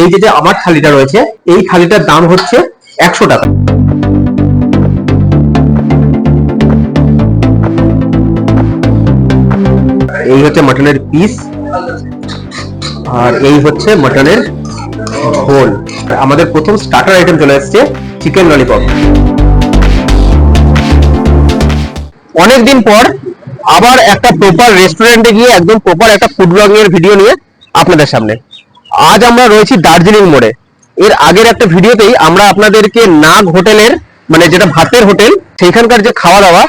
এই যে আমার থালিটা রয়েছে, এই থালিটার দাম হচ্ছে একশো টাকা। এই হচ্ছে মাটনের পিস আর এই হচ্ছে মাটনের ঝোল। আমাদের প্রথম স্টার্টার আইটেম চলে এসেছে চিকেন ললিপপ অনেকদিন পর আবার একটা প্রপার রেস্টুরেন্টে গিয়ে একদম প্রপার একটা ফুড ব্লগিং এর ভিডিও নিয়ে আপনাদের সামনে। আজ আমরা রয়েছি দার্জিলিং মোড়ে। এর আগের একটা ভিডিওতেই আমরা আপনাদেরকে নাগ হোটেলের মানে যেটা ভাতের হোটেল, সেইখানকার যে খাওয়া দাওয়া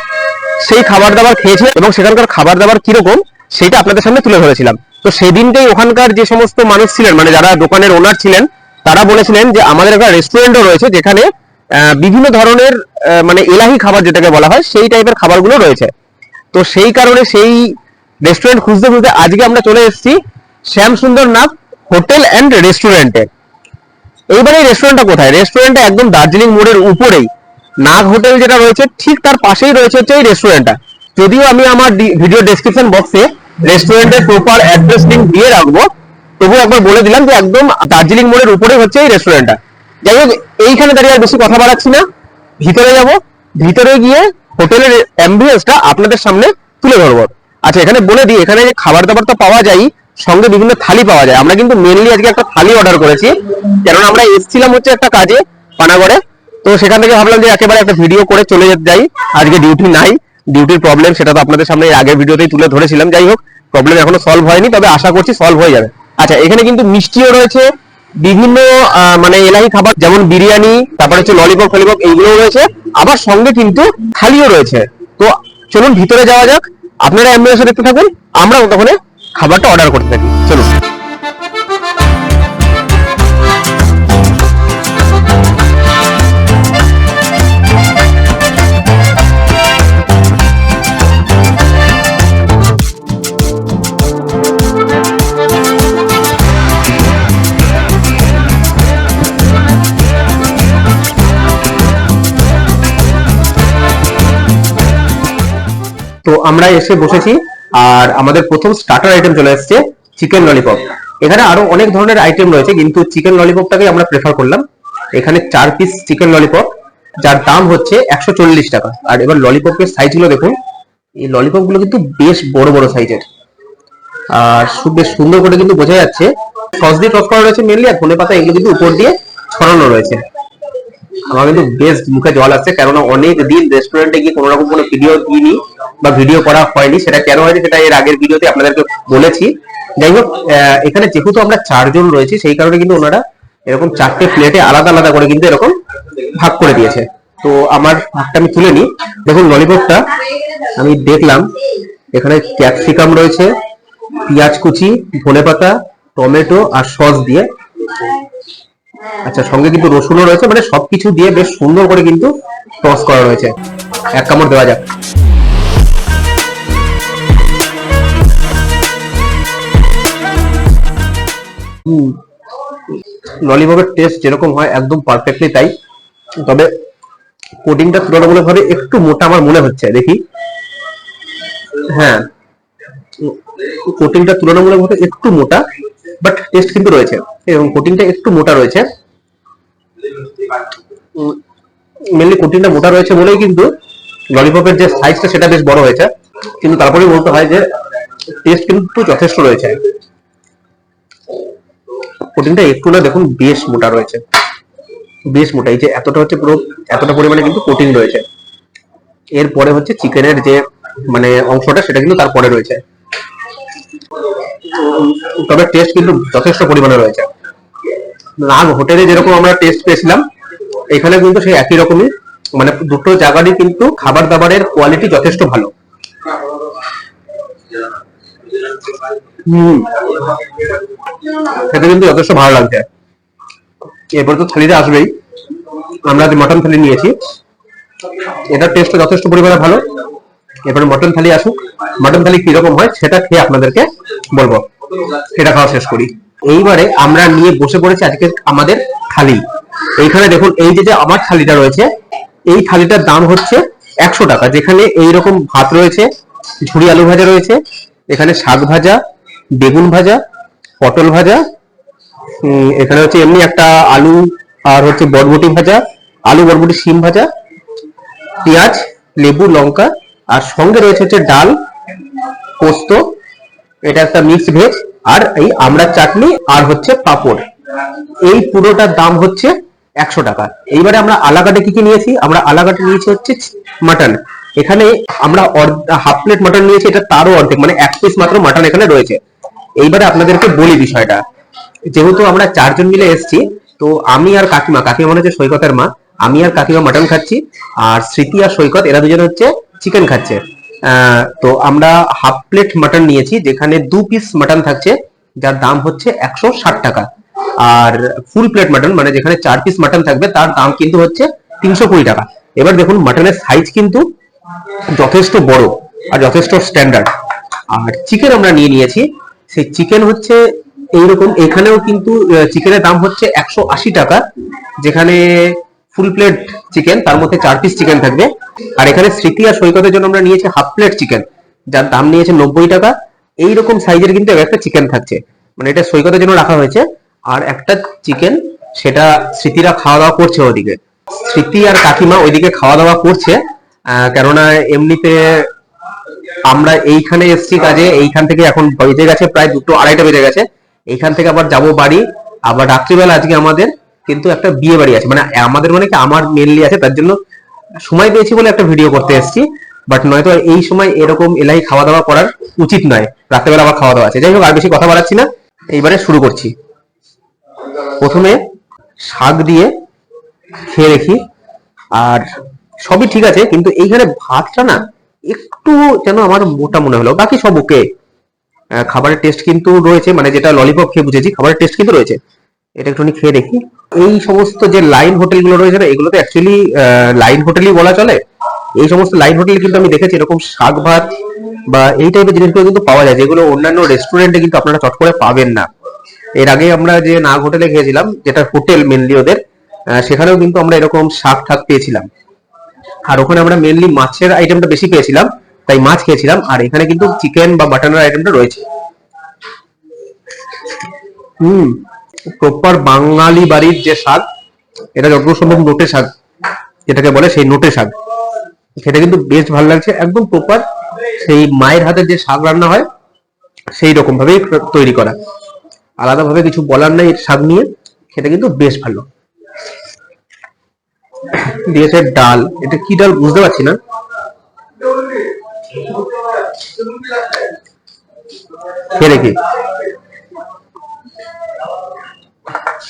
সেই খাবার দাবার খেয়েছে এবং সেখানকার খাবার দাবার কীরকম, সেটা আপনাদের সামনে তুলে ধরেছিলাম। তো সেদিনকেই ওখানকার যে সমস্ত মানুষ ছিলেন মানে যারা দোকানের ওনার ছিলেন, তারা বলেছিলেন যে আমাদের একটা রেস্টুরেন্টও রয়েছে যেখানে বিভিন্ন ধরনের মানে এলাহি খাবার যেটাকে বলা হয়, সেই টাইপের খাবারগুলো রয়েছে। তো সেই কারণে সেই রেস্টুরেন্ট খুঁজতে খুঁজতে আজকে আমরা চলে এসেছি শ্যাম সুন্দর নাথ হোটেল অ্যান্ড রেস্টুরেন্টে। এইবারে এই রেস্টুরেন্টটা কোথায়? রেস্টুরেন্টটা একদম দার্জিলিং মোড়ের উপরেই। নাগ হোটেল যেটা রয়েছে, ঠিক তার পাশেই রয়েছে হচ্ছে এই রেস্টুরেন্টটা যদিও আমি আমার ভিডিও ডেসক্রিপশন বক্সে রেস্টুরেন্টের প্রপার অ্যাড্রেস লিঙ্ক দিয়ে রাখব তবু একবার বলে দিলাম যে একদম দার্জিলিং মোড়ের উপরেই হচ্ছে এই রেস্টুরেন্টটা যাই হোক, এইখানে দাঁড়িয়ে আর বেশি কথা বাড়াচ্ছি না। ভিতরে যাব, ভিতরে গিয়ে হোটেলের অ্যাম্বিয়েন্সটা আপনাদের সামনে তুলে ধরবো। আচ্ছা এখানে বলে দিই, এখানে খাবার দাবার তো পাওয়া যায় সঙ্গে বিভিন্ন থালি পাওয়া যায়। আমরা কিন্তু মেনলি আজকে একটা থালি অর্ডার করেছি। কেননা আমরা এসেছিলাম হচ্ছে একটা কাজে পানাগড়ে। তো সেখান থেকে ভাবলাম যে একেবারে একটা ভিডিও করে চলে যেতে যাই। আজকে ডিউটি নাই। ডিউটির প্রবলেম সেটা তো আপনাদের সামনে আগের ভিডিওতেই তুলে ধরেছিলাম। যাই হোক প্রবলেম এখনও সলভ হয়নি, তবে আশা করছি সলভ হয়ে যাবে। আচ্ছা এখানে কিন্তু মিষ্টিও রয়েছে। বিভিন্ন মানে এলাহি খাবার, যেমন বিরিয়ানি, তারপরে হচ্ছে ললিপপ ফলিপপ এইগুলো রয়েছে। আবার সঙ্গে কিন্তু থালিও রয়েছে। তো চলুন ভিতরে যাওয়া যাক। আপনারা অ্যাম্বুলেন্সে দেখতে থাকুন। আমরা তখন খাবারটা অর্ডার করতে থাকি। চলুন। তো আমরা এসে বসেছি। আর আমাদের প্রথম স্টার্টার আইটেম চলে এসেছে চিকেন ললিপপ এখানে আরও অনেক ধরনের আইটেম রয়েছে, কিন্তু চিকেন ললিপপটাকে আমরা প্রেফার করলাম। এখানে চার পিস চিকেন ললিপপ যার দাম হচ্ছে একশো চল্লিশ টাকা। আর এবার ললিপপের সাইজগুলো দেখুন। এই ললিপপগুলো কিন্তু বেশ বড় বড় সাইজের আর বেশ সুন্দর করে কিন্তু বোঝা যাচ্ছে সস দিয়ে টস করা রয়েছে মেনলি আর ধনে পাতা এগুলো কিন্তু উপর দিয়ে ছড়ানো রয়েছে। আমার কিন্তু বেশ মুখে জল আসছে, কেননা অনেক দিন রেস্টুরেন্টে গিয়ে কোনো রকম কোনো ভিডিও দিইনি। বা ভিডিও করা হয়নি, সেটা কেন হয়নি সেটা এর আগের ভিডিওতে আপনাদেরকে বলেছি। যাই হোক এখানে যেহেতু আমরা চারজন রয়েছি, সেই কারণে কিন্তু ওনারা এরকম চারটে প্লেটে আলাদা আলাদা করে কিন্তু এরকম ভাগ করে দিয়েছে। তো আমার ভাগটা আমি তুলে নিই। দেখুন ললিপপটা আমি দেখলাম। এখানে ক্যাপসিকাম রয়েছে, পেঁয়াজ কুচি ধনেপাতা টমেটো আর সস দিয়ে। আচ্ছা সঙ্গে কিন্তু রসুনও রয়েছে মানে সবকিছু দিয়ে বেশ সুন্দর করে কিন্তু টস করা রয়েছে। এক কামড় দেওয়া যাক। ললিপপের টেস্ট যেরকম হয় একদম পারফেক্টলি তাই। তবে কোটিংটা তুলনামূলকভাবে একটু মোটা আমার মনে হচ্ছে, দেখি। হ্যাঁ কোটিংটা তুলনামূলকভাবে একটু মোটা বাট টেস্ট কিন্তু রয়েছে, এবং কোটিংটা একটু মোটা রয়েছে। মেনলি কোটিংটা মোটা রয়েছে বলেই কিন্তু ললিপপের যে সাইজটা সেটা বেশ বড় হয়েছে। কিন্তু তারপরেই বলতে হয় যে টেস্ট কিন্তু যথেষ্ট রয়েছে। কোটিংটা একটু না দেখুন বেশ মোটা রয়েছে। বেশ মোটা। এই যে এতটা হচ্ছে পুরো, এতটা পরিমাণে কিন্তু প্রোটিন রয়েছে। এরপরে হচ্ছে চিকেনের যে মানে অংশটা, সেটা কিন্তু তারপরে রয়েছে। তবে টেস্ট কিন্তু যথেষ্ট পরিমাণে রয়েছে। নাগ হোটেলে যেরকম আমরা টেস্ট পেয়েছিলাম, এখানে কিন্তু সেই একই রকমই মানে দুটো জায়গারই কিন্তু খাবার দাবারের কোয়ালিটি যথেষ্ট ভালো। খেতে কিন্তু যথেষ্ট ভালো লাগছে। এরপর তো থালিটা আসবেই। আমরা যে মটন থালি নিয়েছি, এটার টেস্ট যথেষ্ট পরিমাণে ভালো। এরপরে মটন থালি আসুক। মটন থালি কীরকম হয়, সেটা খেয়ে আপনাদেরকে বলব। সেটা খাওয়া শেষ করি। এইবারে আমরা নিয়ে বসে পড়েছি আজকে আমাদের থালি। এইখানে দেখুন, এই যে আমার থালিটা রয়েছে, এই থালিটার দাম হচ্ছে একশো টাকা। যেখানে এইরকম ভাত রয়েছে, ঝুড়ি আলু ভাজা রয়েছে এখানে শাক ভাজা, বেগুন ভাজা, পটল ভাজা এখানে হচ্ছে এমনি একটা আলু আর হচ্ছে বরবটি ভাজা, আলু, বরবটি, শিম ভাজা, পেঁয়াজ, লেবু, লঙ্কা আর সঙ্গে রয়েছে হচ্ছে ডাল, পোস্ত। এটা একটা মিক্সড ভেজ আর এই আমড়ার চাটনি আর হচ্ছে পাঁপড়। এই পুরোটার দাম হচ্ছে একশো টাকা। এইবারে আমরা আলাকাটে কি কি নিয়েছি? আমরা আলাকাটে নিয়েছি হচ্ছে মাটন। এখানে আমরা হাফ প্লেট মাটন নিয়েছি, এটা তারও অর্ধেক মানে এক পিস মাত্র মাটন এখানে রয়েছে। এইবারে আপনাদেরকে বলি বিষয়টা, যেহেতু আমরা চারজন মিলে এসেছি, তো আমি আর কাকিমা কাকিমা মানে হচ্ছে সৈকতের মা, আমি আর কাকিমা মাটন খাচ্ছি, আর স্মৃতি আর সৈকত, এরা দুজন হচ্ছে চিকেন খাচ্ছে। তো আমরা হাফ প্লেট মাটন নিয়েছি, যেখানে দু পিস মাটন থাকছে, যার দাম হচ্ছে একশো ষাট টাকা। আর ফুল প্লেট মাটন মানে যেখানে চার পিস মাটন থাকবে, তার দাম কিন্তু হচ্ছে তিনশো কুড়ি টাকা। এবার দেখুন মাটনের সাইজ কিন্তু যথেষ্ট বড় আর যথেষ্ট স্ট্যান্ডার্ড আর চিকেন আমরা নিয়ে নিয়েছি। সেই চিকেন হচ্ছে এইরকম, এখানেও কিন্তু চিকেনের দাম হচ্ছে একশো আশি টাকা। যেখানে ফুল প্লেট চিকেন তার মধ্যে চার পিস চিকেন থাকবে। আর এখানে স্মৃতি আর সৈকতের জন্য আমরা নিয়েছি হাফ প্লেট চিকেন যার দাম নিয়েছে নব্বই টাকা। এইরকম সাইজের কিন্তু একটা চিকেন থাকছে। মানে এটা সৈকতের জন্য রাখা হয়েছে। আর একটা চিকেন সেটা স্মৃতিরা খাওয়া দাওয়া করছে ওদিকে। স্মৃতি আর কাকিমা ওইদিকে খাওয়া দাওয়া করছে। কেননা এমনিতে আমরা এইখানে এসছি কাজে, এইখান থেকে এখন বেজে গেছে প্রায় দুটো আড়াইটা বেজে গেছে। এইখান থেকে আবার যাব বাড়ি, আবার রাত্রিবেলা আজকে আমাদের কিন্তু একটা বিয়ে বাড়ি আছে। মানে আমাদের মানে কি, আমার মেনলি আছে, তার জন্য সময় পেয়েছি বলে একটা ভিডিও করতে এসেছি। বাট নয়তো এই সময় এরকম এলাই খাওয়া দাওয়া করার উচিত নয়। রাত্রেবেলা আবার খাওয়া দাওয়া আছে। যাই হোক, আর বেশি কথা বাড়াচ্ছি না। এইবারে শুরু করছি। প্রথমে শাক দিয়ে খেয়ে দেখি। আর সবই ঠিক আছে, কিন্তু এইখানে ভাতটা না একটু যেন আমার মোটা মনে হলো। বাকি সব ওকে খাবারের টেস্ট কিন্তু রয়েছে মানে যেটা ললিপপ খেয়ে বুঝেছি, খাবারের টেস্ট কিন্তু রয়েছে। এটা একটুখানি খেয়ে দেখি। এই সমস্ত যে লাইন হোটেলগুলো রয়েছে না এগুলো তো অ্যাকচুয়ালি লাইন হোটেলই বলা চলে। এই সমস্ত লাইন হোটেল কিন্তু আমি দেখেছি, এরকম শাক ভাত বা এই টাইপের জিনিসগুলো কিন্তু পাওয়া যায়, যেগুলো অন্যান্য রেস্টুরেন্টে কিন্তু আপনারা চট করে পাবেন না। এর আগে আমরা যে নাগ হোটেলে খেয়েছিলাম যেটা হোটেল মেনলি ওদের সেখানেও কিন্তু আমরা এরকম শাক ঠাক পেয়েছিলাম। আর ওখানে আমরা মেনলি মাছের আইটেমটা বেশি পেয়েছিলাম তাই মাছ খেয়েছিলাম, আর এখানে কিন্তু চিকেন বা মাটনের আইটেমটা রয়েছে। হুম প্রপার বাঙালি বাড়ির যে শাক এটা যতদূর সম্ভব নোটে শাক যেটাকে বলে সেই নোটে শাক সেটা কিন্তু বেশ ভালো লাগছে, একদম প্রপার সেই মায়ের হাতের যে শাক রান্না হয়, সেই রকম ভাবেই তৈরি করা। আলাদাভাবে কিছু বলার নাই শাক নিয়ে সেটা কিন্তু বেশ ভালো। দিয়েছে ডাল। এটা কি ডাল বুঝতে পারছি না। খেয়ে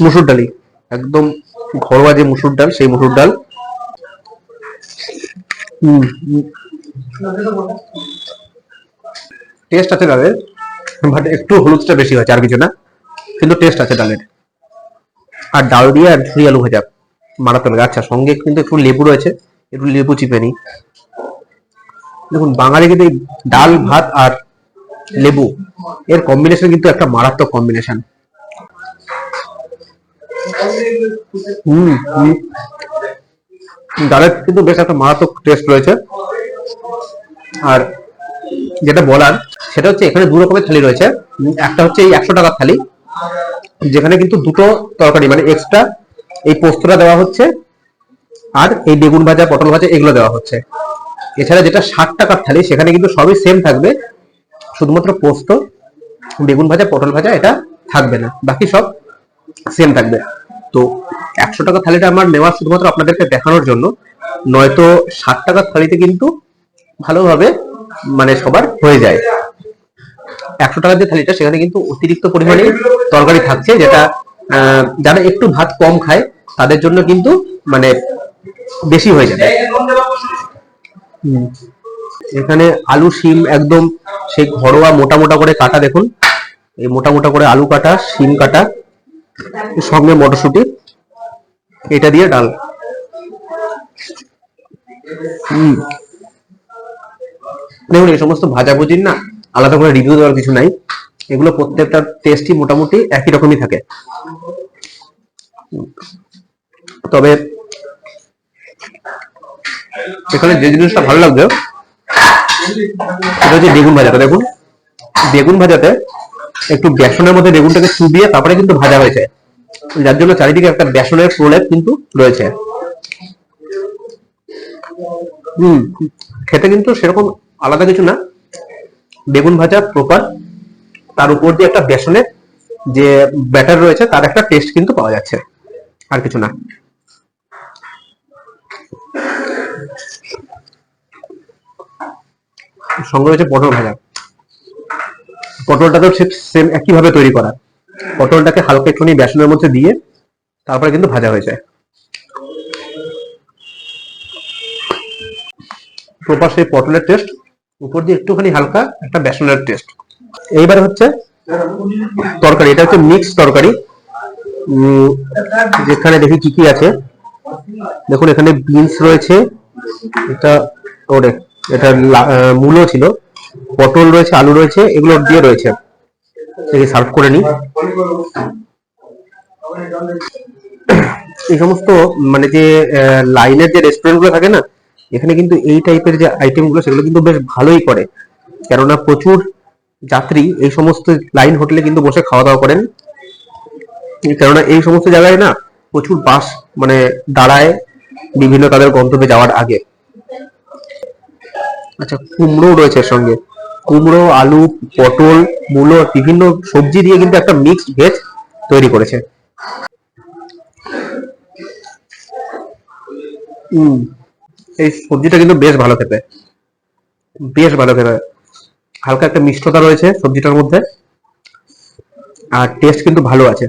মুসুর ডালি। একদম ঘরোয়া যে মুসুর ডাল, সেই মুসুর ডাল। টেস্ট আছে ডালের, বাট একটু হলুদটা বেশি হয়েছে, আর কিছু না। কিন্তু টেস্ট আছে ডালের। আর ডাল দিয়ে আর ঝুরি আলু ভাজা। মারাতে লাগে আচ্ছা সঙ্গে কিন্তু একটু লেবু রয়েছে, একটু লেবু চিপে নিই। দেখুন, বাঙালি কিন্তু ডাল, ভাত আর লেবু, এর কম্বিনেশন কিন্তু একটা মারাত্মক কম্বিনেশন হুম। ডালের কিন্তু বেশ একটা মারাত্মক টেস্ট রয়েছে। আর যেটা বলার, সেটা হচ্ছে এখানে দু রকমের থালি রয়েছে। একটা হচ্ছে এই একশো টাকার থালি, যেখানে কিন্তু দুটো তরকারি মানে এক্সট্রা এই পোস্তটা দেওয়া হচ্ছে, আর এই বেগুন ভাজা, পটল ভাজা এগুলো দেওয়া হচ্ছে। এছাড়া যেটা ষাট টাকার থালি সেখানে কিন্তু সবই সেম থাকবে। শুধুমাত্র পোস্ত, বেগুন ভাজা, পটল ভাজা, এটা থাকবে না। বাকি সব সেম থাকবে। তো একশো টাকা থালিটা আমার নেওয়া শুধুমাত্র আপনাদেরকে দেখানোর জন্য। নয়তো ষাট টাকার থালিতে কিন্তু ভালোভাবে মানে সবার হয়ে যায়। একশো টাকার যে থালিটা, সেখানে কিন্তু অতিরিক্ত পরিমাণে তরকারি থাকছে, যেটা যারা একটু ভাত কম খায় তাদের জন্য কিন্তু মানে বেশি হয়ে যাবে। এখানে আলু, শিম একদম সেই ঘরোয়া মোটা মোটা করে কাটা দেখুন। এই মোটা মোটা করে আলু কাটা, শিম কাটা, সঙ্গে মটরশুঁটি, এটা দিয়ে ডাল। দেখুন, এই সমস্ত ভাজাভুজির না আলাদা করে রিভিউ দেওয়ার কিছু নাই। এগুলো প্রত্যেকটা টেস্টই মোটামুটি একই রকমই থাকে। তবে এখানে যে জিনিসটা ভালো লাগবে, সেটা হচ্ছে বেগুন ভাজাটা। দেখুন, বেগুন ভাজাতে একটু বেসনের মধ্যে বেগুনটাকে চুবিয়ে তারপরে কিন্তু ভাজা হয়েছে। যার জন্য চারিদিকে একটা বেসনের প্রলেপ কিন্তু রয়েছে। হম, খেতে কিন্তু সেরকম আলাদা কিছু না। বেগুন ভাজা প্রপার তার উপর দিয়ে একটা বেসনের যে ব্যাটার রয়েছে, তার একটা টেস্ট কিন্তু পাওয়া যাচ্ছে। আর কিছু না। সঙ্গে রয়েছে পটল ভাজা। পটলটা তো ঠিক সেম একইভাবে তৈরি করা। পটলটাকে হালকা একটুখানি বেসনের মধ্যে দিয়ে তারপরে কিন্তু ভাজা হয়ে যায়। প্রপার সেই পটলের টেস্ট উপর দিয়ে একটুখানি হালকা একটা বেসনের টেস্ট এইবার হচ্ছে তরকারি, এটা হচ্ছে মিক্স তরকারি। যেখানে দেখি কি কি আছে। দেখুন, এখানে বিনস রয়েছে, এটা ওরে এটা লা- আহ, মূলো ছিল। পটল রয়েছে আলু রয়েছে এগুলো দিয়ে রয়েছে। দেখি সার্ভ করে নিই। এই সমস্ত মানে যে লাইনের যে রেস্টুরেন্টগুলো থাকে না এখানে কিন্তু এই টাইপের যে আইটেমগুলো সেগুলো কিন্তু বেশ ভালোই করে। কেননা প্রচুর যাত্রী এই সমস্ত লাইন হোটেলে কিন্তু বসে খাওয়া দাওয়া করেন। কেননা এই সমস্ত জায়গায় না প্রচুর বাস মানে দাঁড়ায় বিভিন্ন তাদের গন্তব্যে যাওয়ার আগে। আচ্ছা কুমড়ো রয়েছে এর সঙ্গে। কুমড়ো, আলু, পটল, মূলো, বিভিন্ন সবজি দিয়ে কিন্তু একটা মিক্সড ভেজ তৈরি করেছে। হুম এই সবজিটা কিন্তু বেশ ভালো খেতে। বেশ ভালো খেতে। হালকা একটা মিষ্টতা রয়েছে সবজিটার মধ্যে। আর টেস্ট কিন্তু ভালো আছে।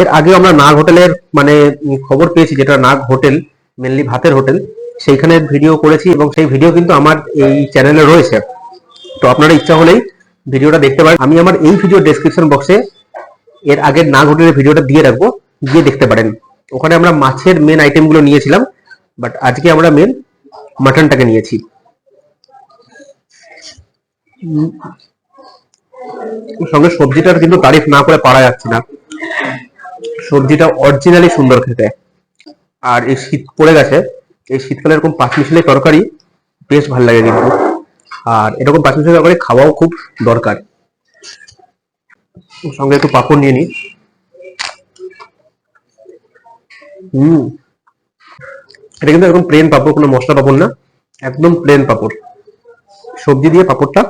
এর আগে আমরা নাগ হোটেলের মানে খবর পেয়েছি, যেটা নাগ হোটেল মেনলি ভাতের হোটেল। সেইখানে ভিডিও করেছি এবং সেই ভিডিও কিন্তু আমার এই চ্যানেলে রয়েছে। তো আপনারা ইচ্ছা হলেই ভিডিওটা দেখতে পারেন। আমি আমার এই ভিডিও ডেসক্রিপশন বক্সে এর আগের না হোটেলের ভিডিওটা দিয়ে রাখব, গিয়ে দেখতে পারেন। ওখানে আমরা মাছের মেন আইটেমগুলো নিয়েছিলাম বাট আজকে আমরা মেন মাটনটাকে নিয়েছি। সঙ্গে সবজিটার কিন্তু তারিফ না করে পারা যাচ্ছে না। সবজিটা অরিজিনালি সুন্দর খেতে। আর এই শীত পড়ে গেছে এই শীতকালে এরকম পাঁচমিশালি তরকারি বেশ ভালো লাগে কিন্তু। আর এরকম পাঁচমিশালি তরকারি খাওয়াও খুব দরকার। সঙ্গে একটু পাপড় নিয়ে নিই। হুম এটা কিন্তু একদম প্লেন পাপড়, কোনো মশলা পাপড় না, একদম প্লেন পাপড়। সবজি দিয়ে পাপড়টা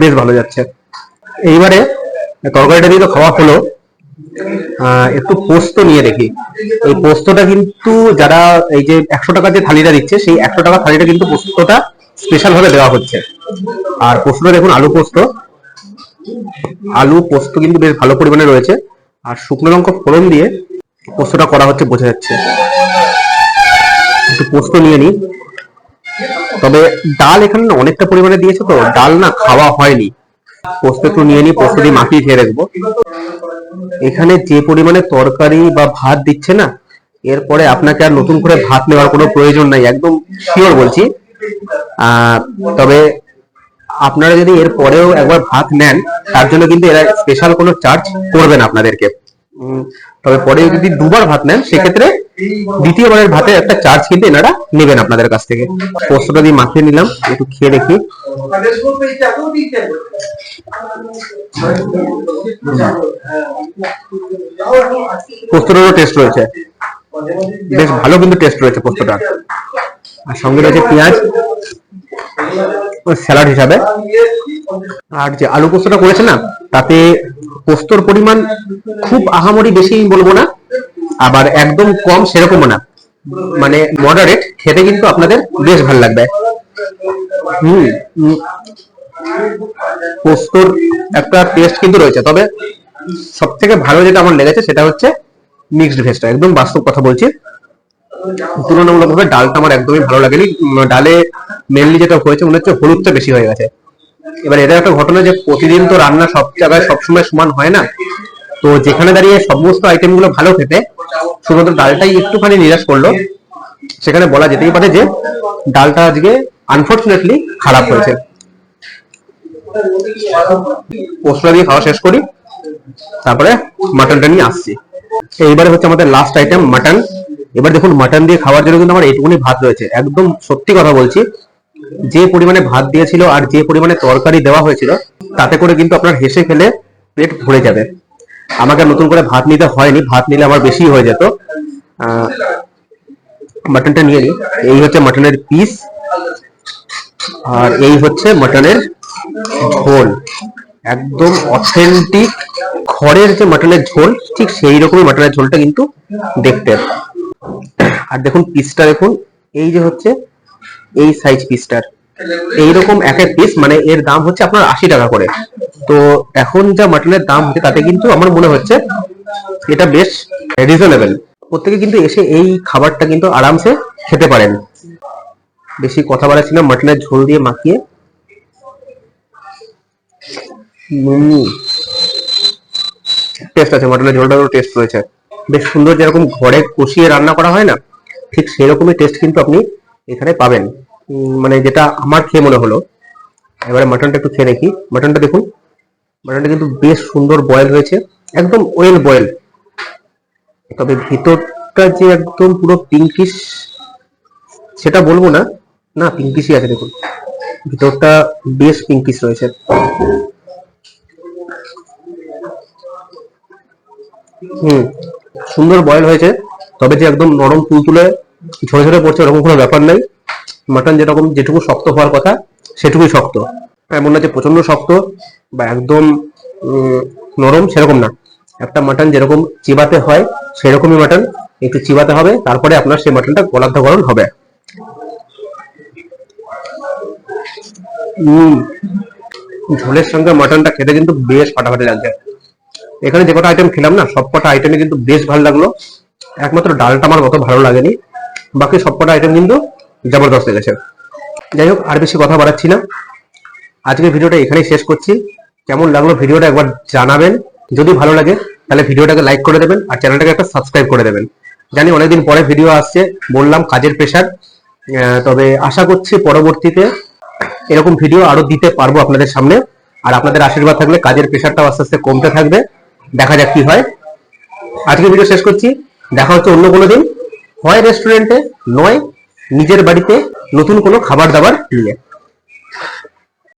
বেশ ভালো যাচ্ছে। এইবারে তরকারিটা দিয়ে তো খাওয়া হলো একটু পোস্ত নিয়ে দেখি। এই পোস্তটা কিন্তু যারা এই যে একশো টাকা যে থালিটা দিচ্ছে, সেই একশো টাকা থালিটা কিন্তু পোস্তটা স্পেশাল ভাবে দেওয়া হচ্ছে। আর পোস্তটা দেখুন, আলু পোস্ত। আলু পোস্ত কিন্তু বেশ ভালো পরিমাণে রয়েছে। আর শুকনো লঙ্কা ফোড়ন দিয়ে পোস্তটা করা হচ্ছে, বোঝা যাচ্ছে। একটু পোস্ত নিয়ে নিই। তবে ডাল এখানে অনেকটা পরিমাণে দিয়েছে তো, ডাল না খাওয়া হয়নি। পোস্ত একটু নিয়ে নিই, পোস্ত দিয়ে মাখিয়ে খেয়ে দেখব। এখানে যে পরিমাণে তরকারি বা ভাত দিচ্ছে না, এরপরে আপনাকে আর নতুন করে ভাত নেওয়ার কোনো প্রয়োজন নাই, একদম শিওর বলছি। তবে আপনারা যদি এর পরেও একবার ভাত নেন, তার জন্য কিন্তু এরা স্পেশাল কোনো চার্জ করবে না আপনাদেরকে। তবে পরে যদি দুবার ভাত নেন, সেক্ষেত্রে দ্বিতীয়বারের ভাতে একটা চার্জ কিন্তু এনারা নেবেন আপনাদের কাছ থেকে। পোস্তটা দিয়ে মাখিয়ে নিলাম, একটু খেয়ে দেখি। পোস্তটারও টেস্ট রয়েছে। বেশ ভালো কিন্তু টেস্ট রয়েছে পোস্তটা আর সঙ্গে রয়েছে পেঁয়াজ স্যালাড হিসাবে। আর যে আলু পোস্তটা করেছে না, তাতে পোস্তর পরিমাণ খুব আহামরি বেশি বলব না, আবার একদম কম সেরকমও না। মানে মডারেট খেতে কিন্তু আপনাদের বেশ ভালো লাগবে। হুম। পোস্তর একটা টেস্ট কিন্তু রয়েছে, তবে সব থেকে ভালো যেটা আমার লেগেছে সেটা হচ্ছে মিক্সড ভেজটা একদম বাস্তব কথা বলছি। তুলনামূলকভাবে ডালটা আমার একদমই ভালো লাগেনি। ডালে মেনলি যেটা হয়েছে মনে হচ্ছে হলুদটা বেশি হয়ে গেছে। এবার এটা একটা ঘটনা যে প্রতিদিন তো রান্না সব জায়গায় সবসময় সমান হয় না। তো যেখানে দাঁড়িয়ে সমস্ত আইটেমগুলো ভালো খেতে, শুধুমাত্র ডালটাই একটুখানি নিরাশ করল। সেখানে বলা যেতেই পারে যে ডালটা আজকে আনফর্চুনেটলি খারাপ হয়েছে। পোস্তটা দিয়ে খাওয়া শেষ করি, তারপরে মাটনটা নিয়ে আসছি। এইবারে হচ্ছে আমাদের লাস্ট আইটেম মাটন এবার দেখুন মাটন দিয়ে খাওয়ার জন্য কিন্তু আমার এইটুকুনি ভাত রয়েছে। একদম সত্যি কথা বলছি, যে পরিমাণে ভাত দিয়েছিল আর যে পরিমাণে তরকারি দেওয়া হয়েছিল, তাতে করে কিন্তু আপনার হেসে খেলে পেট ভরে যাবে। আমাকে নতুন করে ভাত নিতে হয়নি, ভাত নিলে আমার বেশি হয়ে যেত। মাটনটা নিয়ে নিই এই হচ্ছে মাটনের পিস আর এই হচ্ছে মাটনের ঝোল। একদম অথেন্টিক খড়ের যে মাটনের ঝোল, ঠিক সেই রকমই মাটনের ঝোলটা কিন্তু দেখতে। আর দেখুন পিসটা দেখুন, এই যে হচ্ছে এই সাইজ পিসটার এইরকম এক এক পিস মানে এর দাম হচ্ছে আপনার আশি টাকা করে। তো এখন যা মাটনের দাম হচ্ছে, তাতে কিন্তু আমার মনে হচ্ছে এটা বেশ রিজনেবল প্রত্যেকে কিন্তু এসে এই খাবারটা কিন্তু আরামসে খেতে পারেন। বেশি কথা বাড়াচ্ছি না মাটনের ঝোল দিয়ে মাখিয়ে। টেস্ট আছে মাটনের ঝোলটারও টেস্ট রয়েছে। বেশ সুন্দর যেরকম ঘরে কষিয়ে রান্না করা হয় না, ঠিক সেরকমই টেস্ট কিন্তু আপনি এখানে পাবেন। মানে যেটা আমার খেয়ে মনে হলো, এবারে মাটনটা একটু খেয়ে দেখি। মাটনটা দেখুন মাটনটা কিন্তু বেশ সুন্দর বয়েল হয়েছে, একদম ওয়েল বয়েল তবে ভিতরটা যে একদম পুরো পিঙ্কিশ সেটা বলব না না পিঙ্কিশই আছে দেখুন। ভিতরটা বেশ পিঙ্কিশ রয়েছে। হুম। সুন্দর বয়েল হয়েছে, তবে যে একদম নরম তুলতুলে ঝরে ঝরে পড়ছে ওরকম কোনো ব্যাপার নাই। মাটন যেরকম যেটুকু শক্ত হওয়ার কথা, সেটুকুই শক্ত। এমন না যে প্রচণ্ড শক্ত বা একদম নরম সেরকম না। একটা মাটন যেরকম চিবাতে হয়, সেরকমই মাটন। একটু চিবাতে হবে, তারপরে আপনার সেই মাটনটা গলাধকরণ হবে। ঝোলের সঙ্গে মাটনটা খেতে কিন্তু বেশ ফাটাফাটি লাগছে। এখানে যে কটা আইটেম খেলাম না, সব কটা আইটেমে কিন্তু বেশ ভালো লাগল। একমাত্র ডালটা আমার অত ভালো লাগেনি। বাকি সব কটা আইটেম কিন্তু জবরদস্ত লেগেছে যাই হোক, আর বেশি কথা বাড়াচ্ছি না। আজকের ভিডিওটা এখানেই শেষ করছি। কেমন লাগল ভিডিওটা একবার জানাবেন। যদি ভালো লাগে, তাহলে ভিডিওটাকে লাইক করে দেবেন আর চ্যানেলটাকে একটা সাবস্ক্রাইব করে দেবেন। জানি অনেকদিন পরে ভিডিও আসছে, বললাম কাজের প্রেশার তবে আশা করছি পরবর্তীতে এরকম ভিডিও আরও দিতে পারব আপনাদের সামনে। আর আপনাদের আশীর্বাদ থাকলে কাজের প্রেশারটাও আস্তে আস্তে কমতে থাকবে। দেখা যাক কি হয়। আজকে ভিডিও শেষ করছি। দেখা হচ্ছে অন্য কোনো দিন। হয় রেস্টুরেন্টে নয়, নিজের বাড়িতে নতুন কোনো খাবার দাবার নিয়ে।